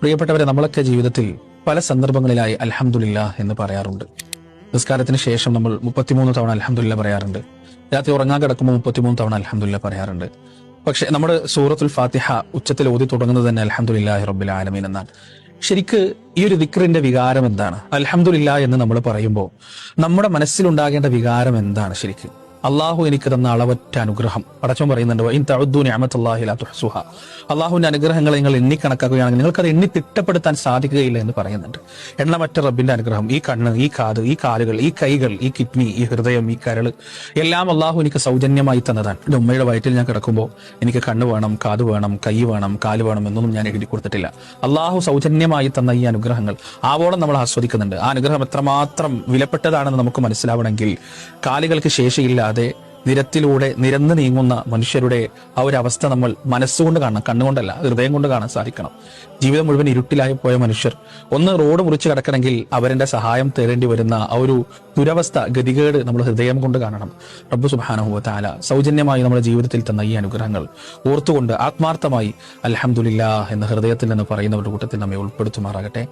പ്രിയപ്പെട്ടവരെ നമ്മളൊക്കെ ജീവിതത്തിൽ പല സന്ദർഭങ്ങളിലായി അലഹമുല്ല എന്ന് പറയാറുണ്ട്. നിസ്കാരത്തിന് ശേഷം നമ്മൾ മുപ്പത്തിമൂന്ന് തവണ അലഹമുല്ല പറയാറുണ്ട്. രാത്രി ഉറങ്ങാൻ കിടക്കുമ്പോൾ മുപ്പത്തിമൂന്ന് തവണ അലഹമുല്ല പറയാറുണ്ട്. പക്ഷെ നമ്മുടെ സൂറത്തുൽ ഫാത്തിഹ ഉച്ചത്തിൽ ഓതി തുടങ്ങുന്നത് തന്നെ അൽഹംദുലില്ലാഹി റബ്ബിൽ ആലമീൻ എന്നാണ്. ശരിക്ക് ഈ ഒരു ദിക്റിന്റെ വികാരം എന്താണ്? അലഹമുല്ല എന്ന് നമ്മൾ പറയുമ്പോൾ നമ്മുടെ മനസ്സിലുണ്ടാകേണ്ട വികാരം എന്താണ് ശരിക്ക്? അള്ളാഹു എനിക്ക് തന്ന അളവറ്റ അനുഗ്രഹം. പടച്ചോൻ പറയുന്നുണ്ട് ഇൻ തഉദ്ദു നിഅമത്തല്ലാഹി ലാ തുഹ്സുഹ." അള്ളാഹുവിന്റെ അനുഗ്രഹങ്ങളെ നിങ്ങൾ എണ്ണി കണക്കാക്കുകയാണെങ്കിൽ അത് എണ്ണി തിട്ടപ്പെടുത്താൻ സാധിക്കുകയില്ല എന്ന് പറയുന്നുണ്ട്. എണ്ണമറ്റ റബ്ബിന്റെ അനുഗ്രഹം ഈ കണ്ണ് ഈ കാത് ഈ കാലുകൾ ഈ കൈകൾ ഈ കിഡ്നി ഈ ഹൃദയം ഈ കരൾ എല്ലാം അള്ളാഹു എനിക്ക് സൗജന്യമായി തന്നതാണ്. എന്റെ ഉമ്മയുടെ വയറ്റിൽ ഞാൻ കിടക്കുമ്പോൾ എനിക്ക് കണ്ണ് വേണം കാത് വേണം കൈ വേണം കാൽ വേണം എന്നൊന്നും ഞാൻ എഴുതി കൊടുത്തിട്ടില്ല. അള്ളാഹു സൗജന്യമായി തന്ന ഈ അനുഗ്രഹങ്ങൾ ആവോളം നമ്മൾ ആസ്വദിക്കുന്നുണ്ട്. ആ അനുഗ്രഹം എത്രമാത്രം വിലപ്പെട്ടതാണെന്ന് നമുക്ക് മനസ്സിലാവണമെങ്കിൽ കാലുകൾക്ക് ശേഷിയില്ലാതെ നിരത്തിലൂടെ നിരന്ന് നീങ്ങുന്ന മനുഷ്യരുടെ ആ ഒരു അവസ്ഥ നമ്മൾ മനസ്സുകൊണ്ട് കാണണം കണ്ണുകൊണ്ടല്ല ഹൃദയം കൊണ്ട് കാണാൻ സാധിക്കണം. ജീവിതം മുഴുവൻ ഇരുട്ടിലായി പോയ മനുഷ്യർ ഒന്ന് റോഡ് മുറിച്ച് കിടക്കണമെങ്കിൽ അവരുടെ സഹായം തേടേണ്ടി വരുന്ന ആ ഒരു ദുരവസ്ഥ ഗതികേട് നമ്മൾ ഹൃദയം കൊണ്ട് കാണണം. റബ്ബു സുബാനുഭവത്താല താല സൗജന്യമായി നമ്മുടെ ജീവിതത്തിൽ തന്ന ഈ അനുഗ്രഹങ്ങൾ ഓർത്തുകൊണ്ട് ആത്മാർത്ഥമായി അൽഹംദുലില്ലാ എന്ന ഹൃദയത്തിൽ നിന്ന് പറയുന്നവരുടെ കൂട്ടത്തിൽ നമ്മെ ഉൾപ്പെടുത്തുമാറാകട്ടെ.